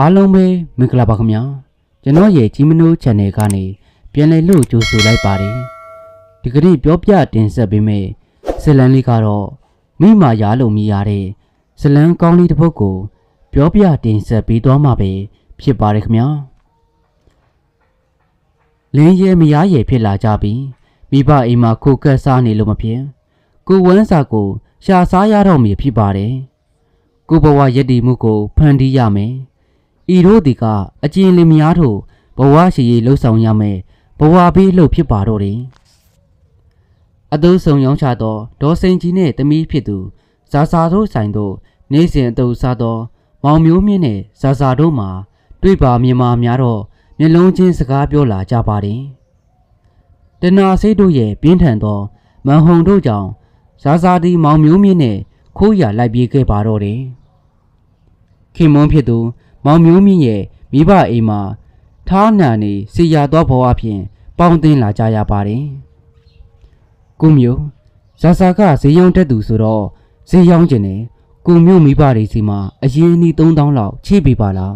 အားလုံးပဲမင်္ဂလာပါခင်ဗျာကျွန်တော်ရဲ့ကြီးမနိုး channel ကနေပြန်လည်လို့ကြိုဆိုလိုက်ပါတယ်ဒီကနေ့ပြောပြတင်ဆက်ပေးမယ့်ဇလန်လေးကတော့မိမာရားလို့မြည်ရတဲ့ဇလန်ကောင်းလေးတစ်ပုဒ်ကို ပြောပြတင်ဆက်ပေးသွားမှာပဲဖြစ်ပါတယ်ခင်ဗျာလင်းရဲမရရဲဖြစ်လာကြပြီမိဘအိမ်မှာကိုကက်စားနေလို့မဖြစ်ကိုဝမ်းစာကိုရှာစားရတော့မည်ဖြစ်ပါတယ်ကိုဘဝရည်တည်မှုကိုဖန်တီးရမယ် ဤတို့ဒီကအကျဉ်လင်မယားတို့ဘဝရှိရေးလှုပ်ဆောင်ရမယ်ဘဝဘေးလှုပ်ဖြစ်ပါတော့တယ်အတူဆုံရောင်းချသောဒေါ်စိန်ကြီးနှင့်တမီးဖြစ်သူဇာစာတို့ဆိုင်တို့နေစဉ်အတူစားသော မောင်မျိုးမြင့်နဲ့ဇာစာတို့မှာတွေ့ပါမြင်မာများတော့မျက်လုံးချင်းစကားပြောလာကြပါတယ်တနာစိတ်တို့ရဲ့ပြင်းထန်သောမန်ဟုံတို့ကြောင့်ဇာစာဒီမောင်မျိုးမြင့်နဲ့ခိုးရလိုက်ပြေးခဲ့ပါတော့တယ်ခင်မွန်းဖြစ်သူ မောင်မျိုးမြင့်ရဲ့မိဘအိမ်မှာထားနာနေစီရသောဘဝဖြင့်ပေါင်းတင်လာကြရပါတယ်ကုမျိုးဇာစာကဈေးရောင်းတက်သူဆိုတော့ဈေးရောင်းကျင်တယ်ကိုမျိုးမိဘတွေစီမှာအရင်အနည်း3000လောက်ချိပေးပါလား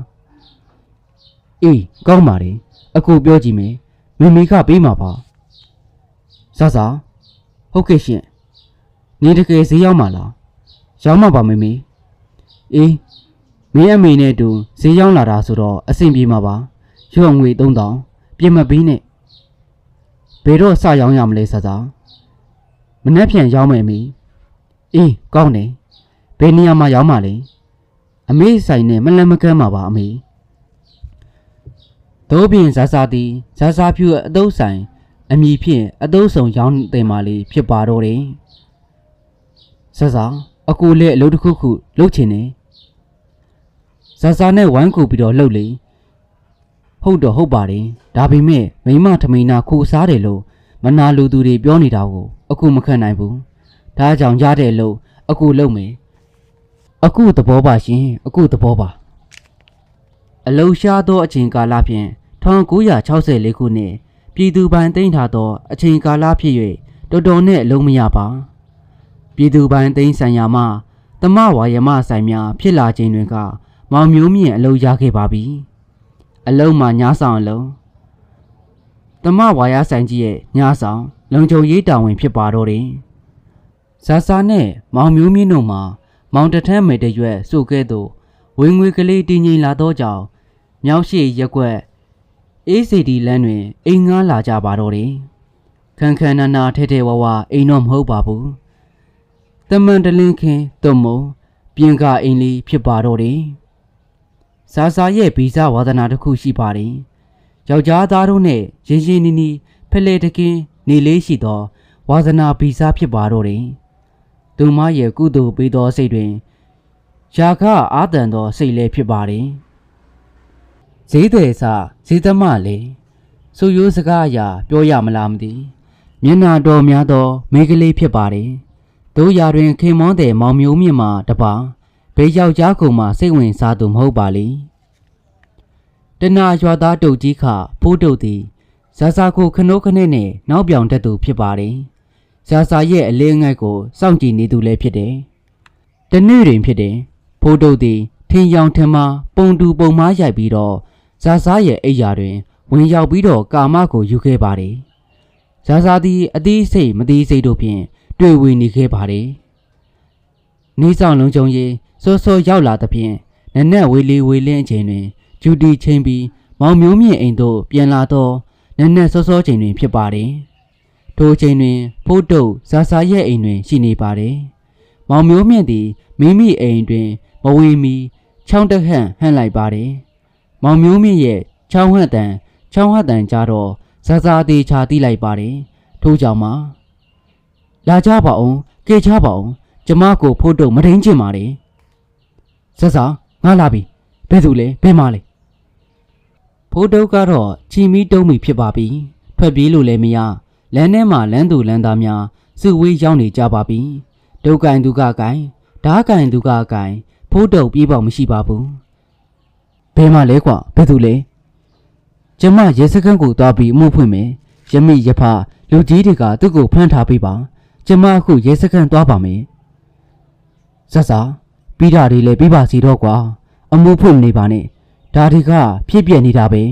အေးကောင်းပါလေအခုပြောကြည့်မယ်မမေကပေးမှာပါဇာစာဟုတ်ကဲ့ရှင်နေတကယ်ဈေးရောက်မှာလားရောက်မှာပါမမေအေး မင်းအမေနဲ့အတူဈေးရောက်လာတာဆိုတော့အဆင်ပြေမှာပါရွှေငွေ3000ပြင်မပေးနဲ့ဘယ်တော့စရောင်းရမလဲဇာစာမနှက်ဖြန်ရောင်းမယ်မေအေးကောင်းတယ်ဘယ်နေရာမှာရောင်းမှာလဲအမေဆိုင်နဲ့မလန်မကမ်းမှာပါအမေတို့ပြင်ဇာစာတီဇာစာဖြူအတုပ်ဆိုင်အမိဖြင့်အတုပ်ဆောင်ရောင်းတင်မာလေးဖြစ်ပါတော့တယ်ဇာစာအကူလည်းအလုပ်တစ်ခုခုလုပ်ချင်တယ် ဇာစာနဲ့ဝိုင်းကူပြီးတော့လှုပ်လေဟုတ်တော့ဟုတ်ပါတယ်ဒါပေမဲ့မိမထမိန်နာခုစားတယ်လို့မနာလူသူတွေပြောနေတာကိုအခုမခံနိုင်ဘူးဒါကြောင့်ရတဲ့လို့အခုလုပ်မယ်အခုသဘောပါရှင်အခုသဘောပါအလုံရှားသောအချိန်ကာလဖြင့်1964ခုနှစ်ပြည်သူပိုင်သိမ်းထားသောအချိန်ကာလဖြစ်၍တော်တော်နဲ့အလုံးမရပါပြည်သူပိုင်သိမ်းဆိုင်ရာမှတမဝါယမဆိုင်များဖြစ်လာခြင်းတွင်က မောင်မျိုးမြင့်အလုံးရခဲ့ပါပြီအလုံးမှာညားဆောင်အလုံးတမဝါယဆိုင်ကြီးရဲ့ညားဆောင်လုံခြုံရေးတာဝန်ဖြစ်ပါတော့တယ်ဇာစာနဲ့မောင်မျိုးမြင့်တို့မှာမောင်တထမ်းမေတရွက်စုကဲ့သို့ဝင်းငွေကလေးတည်ငြိမ်လာသောကြောင့်မြောက်ရှိရက်ွက်အေးစီဒီလန်းတွင်အိမ်ငားလာကြပါတော့တယ်ခန်းခန်းနာနာထဲထဲဝဝအိမ်တော့မဟုတ်ပါဘူးတမန်တလင်းခင်းသွမုံပြင်ကအိမ်လေးဖြစ်ပါတော့တယ် ဇာစာရဲ့ဗီဇဝါဒနာတစ်ခုရှိပါတယ်ယောက်ျားသားတို့နဲ့ရင်းရင်းနီးနီးဖလဲတကင်းနေလေးရှိသောဝါသနာဗီဇဖြစ်ပါတော့တယ်သူမရဲ့ကုသိုလ်ပေးသောစိတ်တွင်ယာခအာတန်သောစိတ်လည်းဖြစ်ပါတယ်ဈေးတယ်စာဈေးသမလေဆိုရိုးစကားအရာပြောရမလားမသိမျက်နာတော်များသောမိန်းကလေးဖြစ်ပါတယ်တို့ရာတွင်ခင်မောတဲ့မောင်မျိုးမြင့်မှာတပါ ဘေးယောက်ျားကုံမှာစိတ်ဝင်စားသူမဟုတ်ပါလေတနာရွာသားတုတ်ကြီးခဖိုးတုတ်သည်ဇာစာကိုခနိုးခနဲ့နဲ့နောက်ပြောင်တတ်သူဖြစ်ပါတယ်ဇာစာရဲ့အလေးငယ်ကိုစောင့်ကြည့်နေသူလည်းဖြစ်တယ်တနေ့တွင်ဖြစ်တယ်ဖိုးတုတ်သည်ထင်ရောင်ထင်မှာပုံတူပုံမားရိုက်ပြီးတော့ဇာစာရဲ့အိယာတွင် ဝင်ရောက်ပြီးတော့ကာမကိုယူခဲ့ပါတယ်ဇာစာသည်အသေးစိတ်မသေးစိတ်တို့ဖြင့်တွေ့ဝေနေခဲ့ပါတယ် နေဆောင်လုံးကြုံရေးစောစောရောက်လာသဖြင့်နက်နက်ဝေလီဝေလင်းအချိန်တွင်ဂျူတီချင်းပြီးမောင်မျိုးမြင့်အိမ်သို့ပြန်လာတော့နက်နက်စောစောချိန်တွင်ဖြစ်ပါတယ်ထိုချိန်တွင်ဖိုးတုတ်ဇာစာရဲ့အိမ်တွင်ရှိနေပါတယ်မောင်မျိုးမြင့်သည်မိမိအိမ်တွင်မဝေမီချောင်းတက်ဟန့်ဟန့်လိုက်ပါတယ်။မောင်မျိုးမြင့်ရဲ့ချောင်းဟန့်တန်ချောင်းဟန့်တန်ကြတော့ဇာဇာသေးချာတိလိုက်ပါတယ်။ထို့ကြောင့်မှလာကြပါအောင် ကေချပါအောင် ကျမကိုဖို့တော့မထိန်ချင်ပါလေ။ဇာဇာငါလာပြီဘယ်သူလဲဘယ်မှလဲဖိုးတုတ်ကတော့ချီမီတုံးမိဖြစ်ပါပြီ။ထွက်ပြေးလို့လည်းမရလမ်းထဲမှာလမ်းသူလမ်းသားများစုဝေးရောက်နေကြပါပြီ။ဒုက္ကန်ဒုက္ခကန်ဓာကန်ဒုက္ခကန်ဖိုးတုတ်ပြေးပေါက်မရှိပါဘူးဘယ်မှလဲကွာဘယ်သူလဲကျမရေစခန်းကိုသွားပြီးအမှုဖွင့်မယ်ယမိယဖလူကြီးတွေကသူ့ကိုဖမ်းထားပေးပါ ကျမအခုရေစခန်းသွားပါမယ် ဇက်စာပြီးတာတွေလည်းပြီးပါစီတော့ကွာအမှုဖွင့်နေပါနဲ့ဒါတွေကဖြစ်ပြနေတာပဲ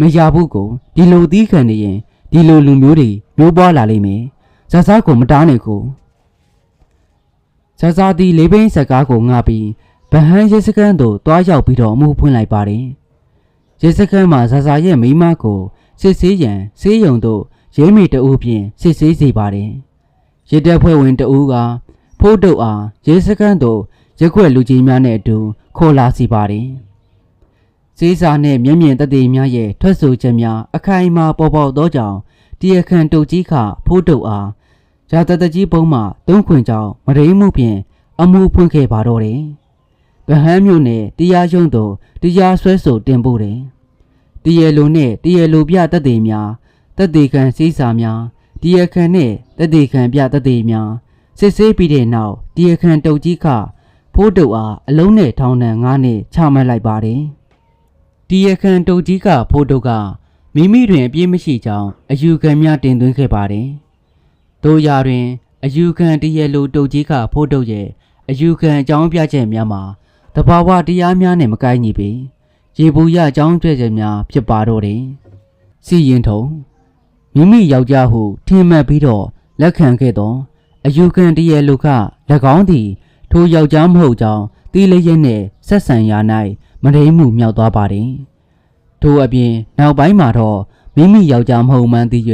မရဘူးကိုဒီလိုသီးခံနေရင်ဒီလိုလူမျိုးတွေမျိုးပွားလာလိမ့်မယ်ဇာစားကိုမတားနဲ့ကိုဇာစားဒီလေးဘင်းစကားကိုငှပြီးဗဟန်းရဲစခန်းသို့တွားရောက်ပြီးတော့အမှုဖွင့်လိုက်ပါတယ်ရဲစခန်းမှာဇာစားရဲ့မိန်းမကိုစစ်ဆေးရန်ဆေးရုံသို့ရဲမိတအူးဖြင့်စစ်ဆေးစေပါတယ်ရစ်တဲ့ဖွဲ့ဝင်တအူးက ဖိုးတုတ်အားရဲစခန်းသို့ရက်ွက်လူကြီးများနဲ့အတူခေါ်လာစီပါတယ်။စေးစာနှင့်မျက်မြင်သက်သေများရဲ့ထွက်ဆိုချက်များအခိုင်အမာပေါ်ပေါက်သောကြောင့်တရားခံတုတ်ကြီးခဖိုးတုတ်အားဇာတတကြီးပုံမှသုံးခွင်ကြောင့်မရိမှုဖြင့်အမှုဖွင့်ခဲ့ပါတော့တယ်။ဗဟန်းမြို့နယ်တရားရုံးသို့တရားစွဲဆိုတင်ပို့တယ်။တရားလိုနှင့်တရားလိုပြသက်သေများသက်သေခံစေးစာများတရားခံနှင့်သက်သေခံပြသက်သေများ စစ်ဆေးပြီးတဲ့နောက်တရားခံတုတ်ကြီးခဖိုးတုတ်အားအလုံးနဲ့ထောင်းနှံငါးနှစ်ချမှတ်လိုက်ပါတယ်။တရားခံတုတ်ကြီးကဖိုးတုတ်ကမိမိတွင်အပြည့်မရှိကြောင်းအယူခံများတင်သွင်းခဲ့ပါတယ်။တို့ရာတွင်အယူခံတရားလိုတုတ်ကြီးကဖိုးတုတ်ရဲ့အယူခံအကြောင်းပြချက်များမှာတဘာဝတရားများနဲ့မကိုင်းညီပေရေဘူးရအကြောင်းပြချက်များဖြစ်ပါတော့တယ်။စီရင်ထုံမိမိယောက်ျားဟုထင်မှတ်ပြီးတော့လက်ခံခဲ့သော အယူခံတရေလူက၎င်းသည် ထိုယောက်ျားမဟုတ်ကြောင်းတီးလေးရဲနှင့်ဆက်ဆံရာ၌မရိမှုမြောက်သွားပါသည်ထိုအပြင်နောက်ပိုင်းမှာတော့မိမိယောက်ျားမဟုတ်မှန်းသိ၍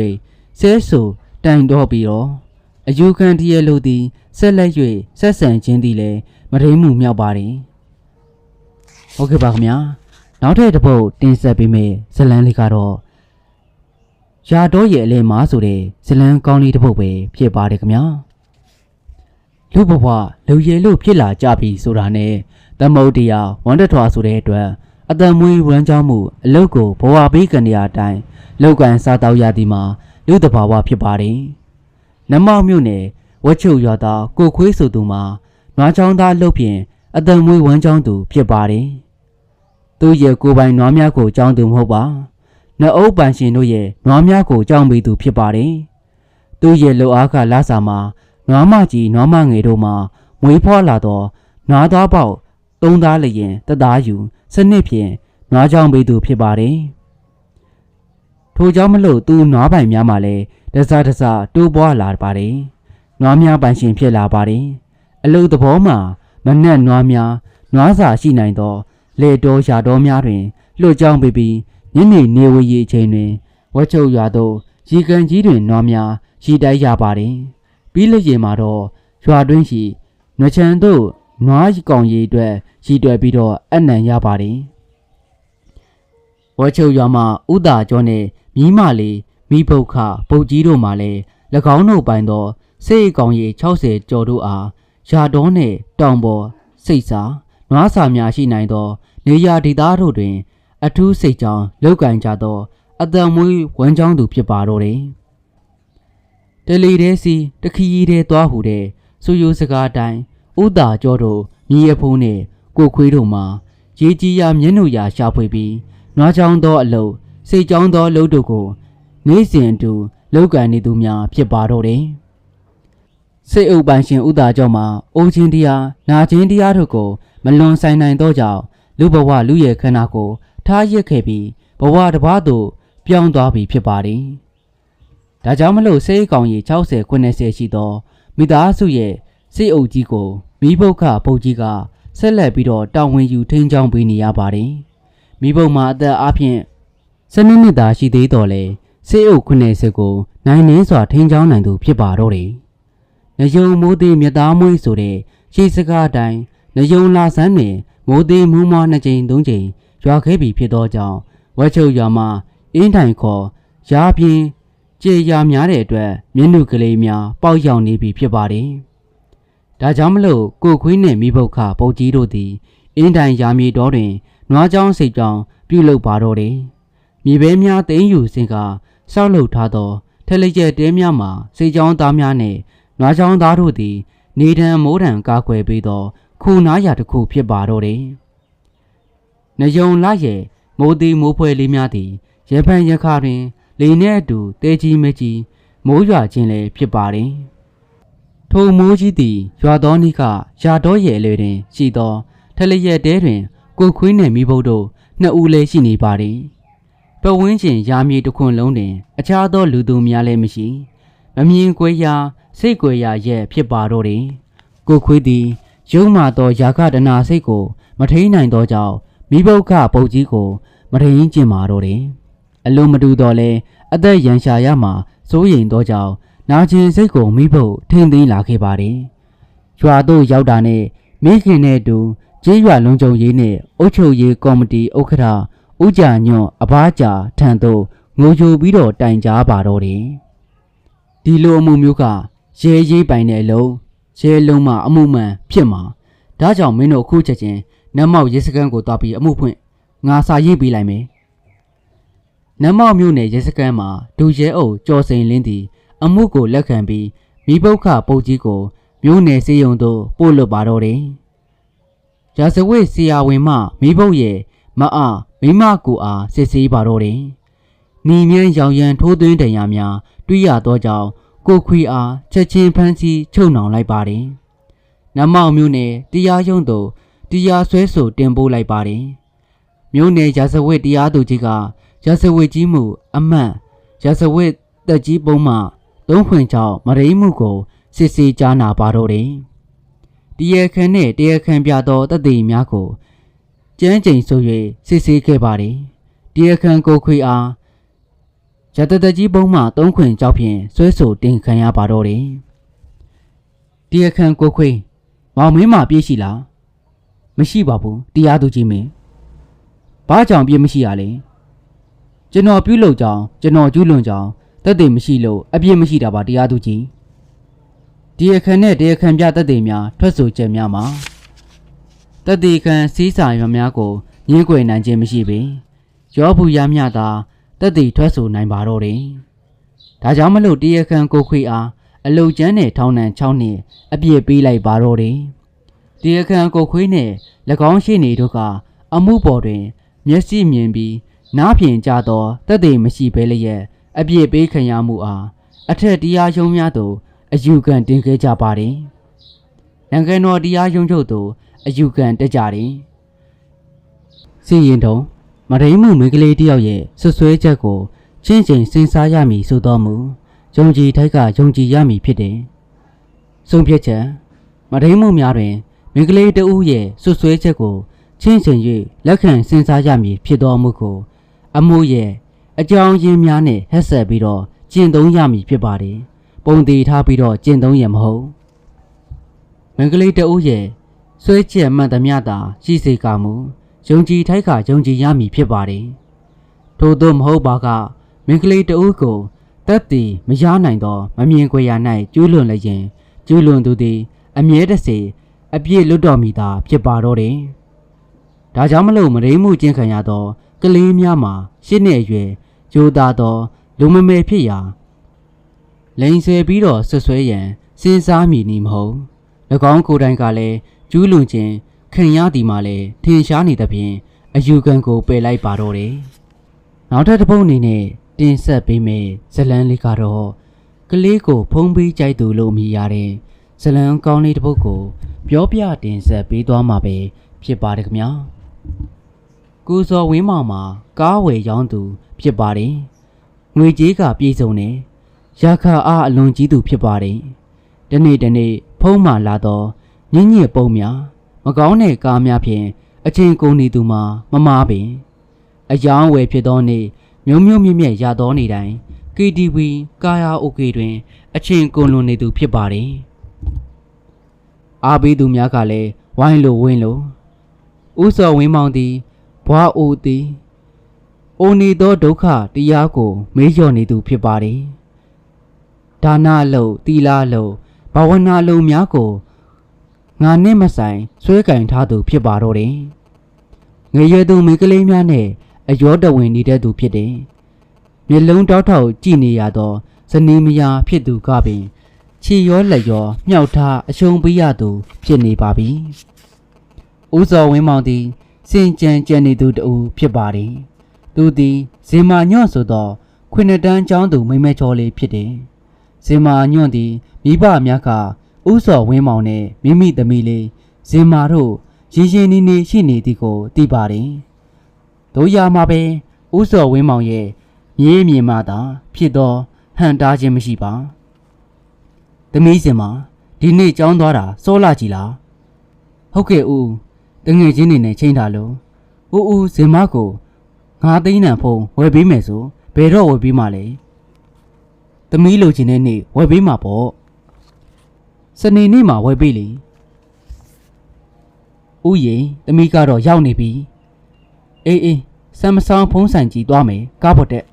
ဆဲဆူတိုင်တော့ပြီးတော့အယူခံတရေလူသည်ဆက်လက်၍ဆက်ဆံခြင်းသည်လည်းမရိမှုမြောက်ပါသည်ဟုတ်ကဲ့ပါခင်ဗျာနောက်ထပ်တစ်ပုတ်တင်ဆက်ပေးမယ်ဇလန်းလေးကတော့ရာတော့ရဲ့အလဲမားဆိုတဲ့ဇလန်းကောင်းလေးတစ်ပုတ်ပဲဖြစ်ပါတယ်ခင်ဗျာ လူဘဝလူရည်လို့ဖြစ်လာကြပြီဆိုတာနဲ့သမုတ်တရားဝန္တထွာဆိုတဲ့အတွက်အတံမွေးဝမ်းကြောင်းမှုအလုတ်ကိုဘဝဘေးကနေရာအတိုင်းလောက်ကန်စားတော့ရသည်မှာလူတဘာဝဖြစ်ပါတယ်နမောက်မြို့နယ်ဝက်ချုပ်ရွာသားကိုခွေးဆိုသူမှာနွားချောင်းသားလှုပ်ဖြင့်အတံမွေးဝမ်းကြောင်းသူဖြစ်ပါတယ်သူရဲ့ကိုယ်ပိုင်နွားများကိုကြောင်းသူမဟုတ်ပါနှအုပ်ပန်ရှင်တို့ရဲ့နွားများကိုကြောင်းပေးသူဖြစ်ပါတယ်သူရဲ့လူအားကလာစာမှာ နွားမကြီးနွားမငယ်တို့မှာမွေးဖွားလာသောနွားသားပေါက်သုံးသားလျင်တသားယူစနစ်ဖြင့်နွားချောင်းပေးသူဖြစ်ပါတယ်ထိုကြောင့်မလို့သူနွားပိုင်များမှာလည်းတစားတစားတိုးပွားလာပါတယ်နွားများပိုင်ရှင်ဖြစ်လာပါတယ်အလုသဘောမှာမနက်နွားများနွားစာရှိနိုင်သောလေတော်ရာတော်များတွင်လွှတ်ကြောင်းပေးပြီးညနေနေဝရီအချိန်တွင်ဝက်ချုပ်ရွာသို့ရီကန်ကြီးတွင်နွားများရီတိုက်ရပါတယ် ပြီးလျင်မှာတော့ရွာတွင်းရှိနွချံတို့နွားကောင်ရီအတွက်ရီတွယ်ပြီးတော့အနံရပါတယ်ဝဲချုပ်ရွာမှာဥတာကျော်နဲ့မြီးမလေးမိဖုတ်ခပုတ်ကြီးတို့မှလည်း၎င်းတို့ပိုင်သောစိတ်ကောင်ရီ60ကျော်တို့အားရာတော်နှင့်တောင်ပေါ်စိတ်စာနွားစာများရှိနိုင်သော နေရာဒေသတို့တွင် အထူးစိတ်ကြောင်းလောက်ကင်ကြသော အတံမွေးဝမ်းကြောင်းသူဖြစ်ပါတော့တယ် တလီတဲ့စီတခီရီတဲ့သွားဟူတဲ့စူယိုစကားတိုင်းဥတာကျော်တို့မြေအဖုံးနဲ့ကိုခွေးတို့မှာရေကြီးရမျက်နှာရာရှာဖွေပြီးနွားချောင်းသောအလုတ်စိတ်ချောင်းသောအလုတ်တို့ကိုနေ့စဉ်အတူလောက်ကန်နေသူများဖြစ်ပါတော့တယ်စိတ်အုပ်ပိုင်ရှင်ဥတာကျော်မှာအိုချင်းတရားနာချင်းတရားတို့ကိုမလွန်ဆိုင်နိုင်သောကြောင့်လူဘဝလူရဲ့ခန္ဓာကိုထားရစ်ခဲ့ပြီးဘဝတစ်ပါးသို့ပြောင်းသွားပြီဖြစ်ပါတယ်။ ဒါကြောင့်မလို့စိတ်ကောင်ကြီး60 90ရှိသောမိသားစုရဲ့စိတ်အုပ်ကြီးကိုမိဘုတ်ခပုတ်ကြီးကဆက်လက်ပြီးတော့တာဝန်ယူထိန်းချောင်းပေးနေရပါတယ်။မိဘုတ်မှာအသက်အပြင်စနစ်နှစ်သာရှိသေးတော်လဲစိတ်အုပ်90ကိုနိုင်နေစွာထိန်းချောင်းနိုင်သူဖြစ်ပါတော့တယ်။နယုံမိုးသေးမြသားမွေးဆိုတဲ့ရှေးစကားအတိုင်းနယုံလာဆန်းတွင်မိုးသေးမူးမွားနှစ်ကြိမ်သုံးကြိမ်ရွာခဲ့ပြီဖြစ်သောကြောင့်ဝက်ချုပ်ရွာမှာအင်းတိုင်ခေါ်ရာပြင်း ကြေရာများတဲ့အတွက်မျက်နှုကလေးများပေါက်ရောက်နေပြီဖြစ်ပါတယ်။ဒါကြောင့်မလို့ကိုခွေးနဲ့မိဘုတ်ခပုတ်ကြီးတို့သည်အင်းတိုင်ရာမြေတော်တွင်နွားချောင်းစိတ်ကြောင်းပြုလုပ်ပါတော့တယ်။မြေပဲများသိမ်းယူစဉ်ကဆောက်လုပ်ထားသောထက်လက်ကျဲတဲများမှာစိတ်ကြောင်းသားများနဲ့နွားချောင်းသားတို့သည် နေထံမိုးထံကာကွယ်ပေးသော ခုနားရာတစ်ခုဖြစ်ပါတော့တယ်။နယုံလာရဲ့မိုးသည်မိုးဖွဲလေးများသည်ရပန်ရခါတွင် လေနှင့်အတူတဲကြီးမကြီးမိုးရွာခြင်းလည်းဖြစ်ပါတယ်။ထိုမိုးကြီးသည်ရွာသောနေ့ကရာတော်ရဲ့အလေတွင် ရှိသောထလျက်တဲတွင် ကိုခွေးနဲ့မိဘုတ်တို့နှစ်ဦးလည်းရှိနေပါတယ်ပဝင်းကျင်ရာမြေတစ်ခွန်းလုံးတွင် အခြားသောလူသူများလည်းမရှိမမြင်ကွဲရာစိတ်ကွဲရာရဲ့ဖြစ်ပါတော့တယ်ကိုခွေးသည်ရုံမာသောယာကဒနာစိတ်ကို မထိန်နိုင်သောကြောင့်မိဘုတ်ခပုတ်ကြီးကိုမထိန်ကျင်ပါတော့တယ် အလုံးမတူတော့လဲအသက်ရန်ရှာရမှာစိုးရိမ်သောကြောင့်နာကျင်စိတ်ကိုမိဖို့ထိမ့်သိမ်းလာခဲ့ပါတယ်ရွာသို့ရောက်တာနဲ့မိခင်နဲ့အတူကျေးရွာလုံးကြုံရေးနဲ့အုပ်ချုပ်ရေးကော်မတီဥက္ကဋ္ဌဦးကြာညွန့်အဘားကြာထံသို့ငိုကြိုပြီးတော့တိုင်ကြားပါတော့တယ်ဒီလိုအမှုမျိုးကရဲရေးပိုင်တဲ့အလုံးရဲလုံးမှအမှုမှန်ဖြစ်မှာဒါကြောင့်မင်းတို့အခုချက်ချင်းနတ်မောက်ရဲစခန်းကိုတွားပြီးအမှုဖွင့်ငါစာရေးပေးလိုက်မယ် နတ်မောက်မြို့နယ်ရဲစခန်းမှာဒူရဲအုပ်ကျော်စိန်လင်းသည်အမှုကိုလက်ခံပြီးမိဘုတ်ခပုတ်ကြီးကိုမြို့နယ်စေယုံသို့ပို့လွတ်ပါတော့တယ်။ရာဇဝိဆရာဝန်မှမိဘုတ်ရဲ့မအားမိမကိုအားစစ်ဆေးပါတော့တယ်။နီမြန်းရောင်ရမ်းထိုးသွင်းတရားများတွေ့ရသောကြောင့်ကိုခွေအားချက်ချင်းဖမ်းဆီးချုပ်နှောင်လိုက်ပါတယ်။နမောင်မြို့နယ်တရားရုံးသို့တရားစွဲဆိုတင်ပို့လိုက်ပါတယ်။မြို့နယ်ရာဇဝိတရားသူကြီးက ရာဇဝိကြီးမှု အမှတ်ရာဇဝိတက်ကြီးပုံမှသုံးခွင်ချောင်းမရိမှုကိုစစ်ဆေးကြားနာပါတော့တယ်။တရားခံနဲ့တရားခံပြသောတသက်များကိုကျန်းကျိန်ဆို၍စစ်ဆေးခဲ့ပါတယ်။တရားခံကိုခွေအားရတတကြီးပုံမှသုံးခွင်ကြောက်ဖြင့်ဆွဲဆိုတင်ခံရပါတော့တယ်။တရားခံကိုခွေမောင်မင်းမပြေးရှိလား။မရှိပါဘူးတရားသူကြီးမင်း။ဘာကြောင့်ပြေးမရှိရလဲ။ ကျွန်တော်ပြုလုပ်ကြောင်းကျွန်တော်ကျူးလွန်ကြောင်းတက်သေးမရှိလို့အပြစ်မရှိတာပါတရားသူကြီးတရားခံနဲ့တရားခံပြတက်သေးများထွက်ဆိုချက်များမှာတက်သေးခံစီးစာရွများကိုညှင်းကွယ်နိုင်ခြင်းမရှိပေရောဘူးရမြတာတက်သေးထွက်ဆိုနိုင်ပါတော့တယ်ဒါကြောင့်မလို့တရားခံကိုခွေအားအလုတ်ကျန်းနဲ့ထောင်းနှံ6နှစ်အပြစ်ပေးလိုက်ပါတော့တယ်တရားခံကိုခွေးနဲ့၎င်းရှိနေတို့ကအမှုပေါ်တွင် မျက်စိမြင်ပြီး နားဖြင်ကြသောတက်သေးမရှိဘဲလျက်အပြစ်ပေးခံရမှုအားအထက်တရားရုံးများသို့အယူခံတင်ခဲ့ကြပါတယ်။နိုင်ငံတော်တရားရုံးချုပ်သို့အယူခံတက်ကြတယ်။စီရင်တုံမရိမှုမိန်းကလေးတယောက်ရဲ့ဆွဆွဲချက်ကိုချင်းချင်းစဉ်းစားရမည်ဆိုတော်မူယုံကြည်ထိုက်ကယုံကြည်ရမည်ဖြစ်တယ်။ဆုံးဖြတ်ချက်မရိမှုများတွင်မိန်းကလေးတဦးရဲ့ဆွဆွဲချက်ကိုချင်းချင်း၍လက်ခံစဉ်းစားရမည်ဖြစ်တော်မူကို အမှုရဲ့အကြောင်းရင်းများနဲ့ဟက်ဆက်ပြီးတော့ကျင့်သုံးရမည်ဖြစ်ပါတယ်။ပုံသေးထားပြီးတော့ကျင့်သုံးရမဟုတ်။မင်္ဂလိတအုပ်ရဲ့ဆွဲချက်မှန်သမျှသာရှိစေကမူယုံကြည်ထိုက်ကယုံကြည်ရမည်ဖြစ်ပါတယ်။ထို့သောမဟုတ်ပါကမင်္ဂလိတအုပ်ကိုတက်တည်မရနိုင်သောမမြင်ကွယ်ရာ၌ကျူးလွန်လျင်ကျူးလွန်သူသည်အမြဲတစေအပြည့်လွတ်တော်မူသာဖြစ်ပါတော့တယ်။ဒါကြောင့်မလို့မရိမှုကျင့်ခံရသော ကလေးများမှာရှစ်နှစ်အရွယ်ကြိုးသားသောလူမမယ်ဖြစ်ရာလိန်ဆယ်ပြီးတော့ဆွဆွဲရန်စဉ်းစားမိနေမဟုတ်၎င်းကိုယ်တိုင်ကလည်းကျူးလွန်ခြင်းခင်ရသည်မှလည်းထင်ရှားနေသဖြင့်အယူခံကိုပယ်လိုက်ပါတော့တယ်နောက်ထပ်တစ်ပုတ်အနေနဲ့တင်ဆက်ပေးမယ်ဇလန်းလေးကတော့ကလေးကိုဖုံးပေးကြိုက်သူလို့အမိရတဲ့ဇလန်းကောင်းလေးတစ်ပုတ်ကိုပြောပြတင်ဆက်ပေးသွားမှာပဲဖြစ်ပါတယ်ခင်ဗျာ ကိုစော်ဝင်းမောင်မှာကားဝယ်ရောင်းသူ ဖြစ်ပါတယ်။ငွေကြေးကပြည့်စုံတယ်။ရာခအားအလွန်ကြီးသူဖြစ်ပါတယ်။ဒီနေ့ဒီနေ့ဖုံးမှလာတော့ညင်ညစ်ပုံများမကောင်းတဲ့ကားများဖြင့်အချင်းကုန်နေသူမှာမမားပင်အယောင်းဝယ်ဖြစ်သောနေ့မျိုးမျိုးမြင့်မြတ်ရသောနေ့တိုင်း KTV ကာယာအိုကေတွင် အချင်းကုန်လွန်နေသူဖြစ်ပါတယ်။အားပေးသူများကလည်းဝိုင်းလိုဝင်းလိုဥစော်ဝင်းမောင်သည် ဘွားအိုသည်အိုနေသောဒုက္ခတရားကို မေးလျော်နေသူဖြစ်ပါတယ်။ဒါနလုံတီလာလုံဘာဝနာလုံများကိုငါနဲ့မဆိုင်ဆွဲကင်ထားသူဖြစ်ပါတော့တယ်။ငရေသူမိန်းကလေးများနဲ့အယောတဝင်နေတဲ့သူဖြစ်တယ်။မျက်လုံးတောက်ထောက်ကြည့်နေရသောဇနီးမယားဖြစ်သူကပင်ခြေရောလက်ရောမြောက်ထားအရှုံးပေးရသူဖြစ်နေပါပြီ။ဦးစောဝင်းမောင်သည် စင်ကြံကြံနေသူတူဖြစ်ပါတယ်။သူသည်ဇင်မာညွန့်ဆိုသောခွင်တန်းကျောင်းသူမိမဲချောလေးဖြစ်တယ်။ဇင်မာညွန့်သည်မိဘများကဥစော်ဝင်းမောင်နဲ့မိမိသမီးလေးဇင်မာတို့ရရင်ရင်နေနေရှိနေသည်ကိုသိပါတယ်။တို့ရမှာပဲဥစော်ဝင်းမောင်ရဲ့မြေးမြေမှသာဖြစ်သောဟန်တားခြင်းမရှိပါ။သမီးစင်မဒီနေ့ကြောင်းသွားတာစောလာကြည်လား။ဟုတ်ကဲ့ဦး တငယ်ချင်းနေနဲ့ချိန်ထားလို့ဦးဦးစင်မကိုငါသိန်းနံဖုံဝယ်ပေးမယ်ဆိုဘယ်တော့ဝယ်ပေးမှလဲ။သမီးလိုချင်တဲ့နေ့ဝယ်ပေးမှာပေါ့။စနေနေ့မှာဝယ်ပေးလေ။ဦးရင်သမီးကတော့ရောက်နေပြီ။အေးအေးစမ်မဆောင်ဖုံးဆိုင်ကြီးသွားမယ်ကားပေါ်တက်။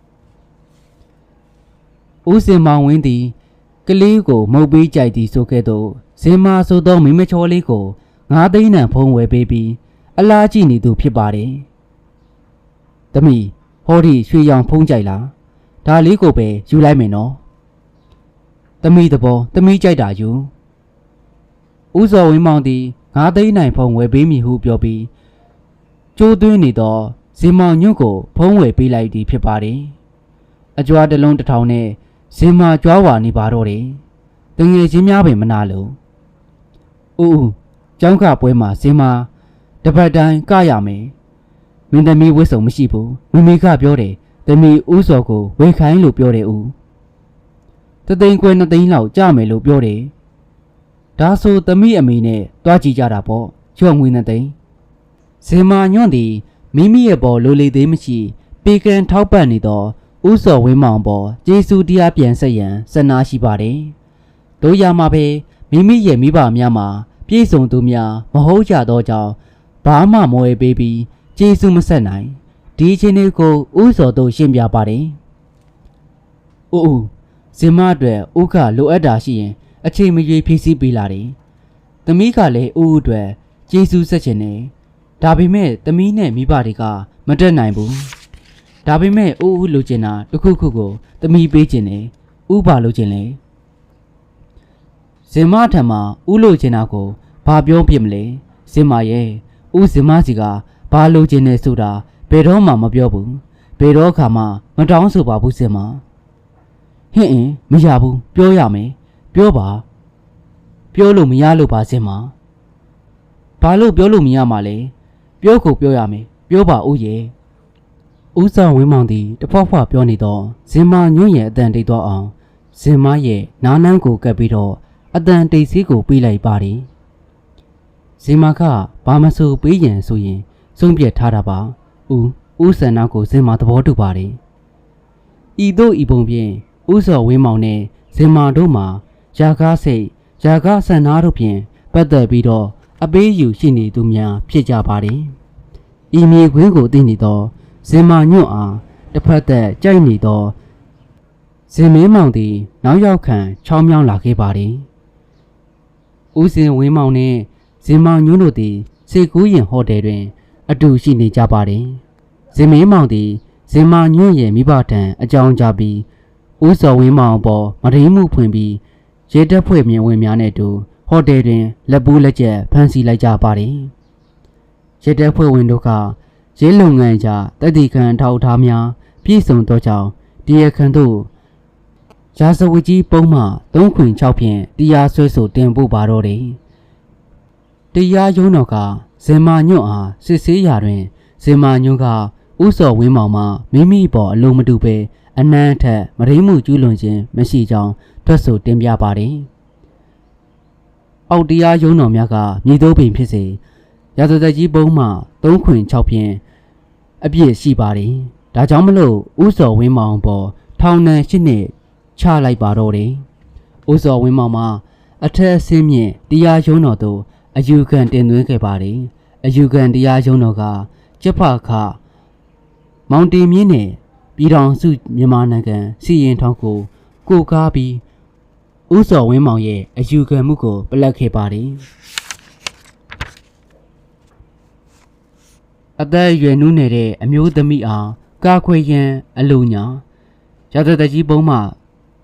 ဦးစင်မောင်ဝင်းသည်ကလေးကိုမုတ်ပေးကြိုက်သည်ဆိုခဲ့သောဇင်မာဆိုသောမိမချောလေးကို ငါးသိန်းနံဖုံးဝယ်ပေးပြီးအလားကြည့်နေသူဖြစ်ပါတယ်။သမီးဟောဒီရွှေရောင်ဖုံးကြိုက်လား။ဒါလေးကိုပဲယူလိုက်မယ်နော်။သမီးသဘောသမီးကြိုက်တာယူ။ဦးစော်ဝင်းမောင်သည်ငါးသိန်းနိုင်ဖုံးဝယ်ပေးမည်ဟုပြောပြီးကျိုးသွင်းနေသောဇင်မောင်ညွန့်ကိုဖုံးဝယ်ပေးလိုက်သည်ဖြစ်ပါတယ်။အကြွားတစ်လုံးတစ်ထောင်နဲ့ဇင်မာကြွားဝါနေပါတော့တယ်။တငယ်ချင်းများပင်မနာလို့။ဦးဦး ကျောင်းကပွဲမှာဇင်မာတပတ်တိုင်းကရမယ်။မင်းသမီးဝစ်စုံမရှိဘူး။မိမိကပြောတယ်။သမီးဦးစော်ကိုဝေခိုင်းလို့ပြောတယ်ဦး။တသိန်းခွဲနှစ်သိန်းလောက်ကြမယ်လို့ပြောတယ်။ဒါဆိုသမီးအမေနဲ့တွားကြည့်ကြတာပေါ့။ချော့ငွေနှစ်သိန်း။ဇင်မာညွန့်သည်မိမိရဲ့ပေါ်လိုလေသေးမရှိပေကန်ထောက်ပံ့နေသောဥစော်ဝင်းမောင်ပေါ်ကျေးဇူးတရားပြန်ဆက်ရန်စနာရှိပါတယ်။တို့ရမှာပဲမိမိရဲ့မိဘများမှာ ပြည့်စုံသူများမဟုတ်ကြသောကြောင့်ဘာမှမဝယ်ပေးပြီးကျေးဇူးမဆက်နိုင်ဒီချင်းလေးကိုဥစော်တို့ရှင်းပြပါတယ်။အိုးအိုးဇင်မအတွက်ဥကလိုအပ်တာရှိရင် အချိန်မရွေးဖြည့်ဆည်းပေးလာတယ်။သမီးကလည်းဥဥအတွက်ကျေးဇူးဆက်ခြင်းနဲ့ဒါပေမဲ့သမီးနဲ့မိဘတွေကမတက်နိုင်ဘူး။ဒါပေမဲ့အိုးဦးလိုချင်တာတစ်ခုခုကိုသမီးပေးခြင်းနဲ့ဥပါလိုချင်လေ။ဇင်မထံမှာဥလိုချင်တာကို ဘာပြောပြမလဲ။ဇင်မရဲ့ဥဇင်မစီကဘာလိုချင်နေဆိုတာဘယ်တော့မှမပြောဘူး။ဘယ်တော့ခါမှမတောင်းဆိုပါဘူးဇင်မ။ဟင့်အင်းမရဘူးပြောရမယ်။ပြောပါ။ပြောလို့မရလို့ပါဇင်မ။ဘာလို့ပြောလို့မရမှာလဲ။ပြောကိုပြောရမယ်ပြောပါဦးရဲ့ဦးဆောင်ဝင်းမောင်သည်တဖွားဖွားပြောနေတော့ဇင်မာညွန့်ရဲ့အတန်တိတ်သွားအောင်ဇင်မရဲ့နားနှန်းကိုကပ်ပြီးတော့အတန်တိတ်စီးကိုပေးလိုက်ပါတယ် ဇင်မာကဘာမဆိုပေးရင်ဆိုရင်စုံပြက်ထားတာပါဦးဦးဆန္ဒကိုဇင်မာသဘောတူပါတယ်ဤသို့ဤပုံဖြင့်ဦးစော်ဝင်းမောင်နဲ့ဇင်မာတို့မှာယာကားစိတ်ယာကားဆန္ဒတို့ဖြင့်ပတ်သက်ပြီးတော့အပေးယူရှိနေသူများဖြစ်ကြပါတယ်။ဤမြေခွင်းကိုသိနေသောဇင်မာညွန့်အားတစ်ဖက်သက်ကြိုက်နေသောဇင်မင်းမောင်သည် နောက်ရောက်ခံချောင်းမြောင်းလာခဲ့ပါတယ်။ဦးစင်ဝင်းမောင်နှင့် ဇင်မောင်ညွန့်တို့သည်စေကူးရင်ဟိုတယ်တွင် အတူရှိနေကြပါတယ်။ဇင်မင်းမောင်သည်ဇင်မာညွန့်ရဲ့မိဘထံအကြောင်းကြားပြီးဦးစော်ဝင်းမောင်ပေါ်မရင်းမှုဖွင့်ပြီးရဲတပ်ဖွဲ့မြင်ဝင်များနဲ့အတူဟိုတယ်တွင်လက်ပူးလက်ကျက်ဖမ်းဆီးလိုက်ကြပါတယ်။ရဲတပ်ဖွဲ့ဝင်တို့ကရဲလုပ်ငန်းကြတိုက်တီခံထောက်ထားများပြည့်စုံသောကြောင့်တရားခံတို့ရာဇဝတ်ကြီးပုံမှ3ခွင်6ဖြင့်တရားစွဲဆိုတင်ပို့ပါတော့တယ်။ တရားရုံးတော်ကဇင်မာညွန့်အားစစ်ဆေးရာတွင်ဇင်မာညွန့်ကဥစော်ဝင်းမောင်မှမိမိပေါ်အလုံးမတူပဲအနမ်းထက်မရင်းမှုကျူးလွန်ခြင်းမရှိကြောင်းထွက်ဆိုတင်ပြပါတယ်။အောက်တရားရုံးတော်များကမြေတိုးပင်ဖြစ်စေရာဇသက်ကြီးပုံမှ3ခွင်6ဖြင့်အပြည့်ရှိပါတယ်။ဒါကြောင့်မလို့ဥစော်ဝင်းမောင်ပေါ်ထောင်ဒဏ်၈နှစ်ချလိုက်ပါတော့တယ်။ဥစော်ဝင်းမောင်မှာအထက်ဆင်းမြင့်တရားရုံးတော်သို့ အယူခံတင်သွင်းခဲ့ပါတယ်။အယူခံတရားရုံးတော်ကကျက်ဖခမောင်တီမြင့်နဲ့ပြည်တော်စုမြန်မာနိုင်ငံစီရင်ထောင်ကိုကိုကားပြီးဦးစော်ဝင်းမောင်ရဲ့အယူခံမှုကိုပလက်ခဲ့ပါတယ်။အသက်အရွယ်နူးနေတဲ့အမျိုးသမီးအားကာခွေရန်အလုံညာရသတကြီးပုံးမှ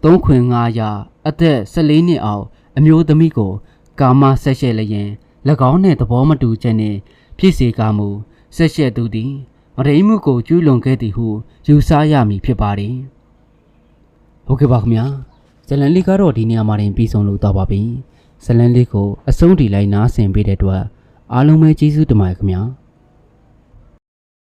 3ခွင်9ရာအသက်14နှစ်အောက်အမျိုးသမီးကို ကာမဆက်ရှက်လျင်၎င်းနှင့်သဘောမတူချက်နှင့်ဖြစ်စေကာမူဆက်ရှက်သူသည်မရိမှုကိုကျူးလွန်ခဲ့သည်ဟုယူဆရမည်ဖြစ်ပါသည်ဟုတ်ကဲ့ပါခင်ဗျာဇလန်လေးကတော့ဒီနေရာမှာတင်ပြီးဆုံးလို့တော့ပါပြီဇလန်လေးကိုအဆုံးထိလိုက်နားဆင်ပေးတဲ့အတွက်အားလုံးပဲကျေးဇူးတင်ပါတယ်ခင်ဗျာ။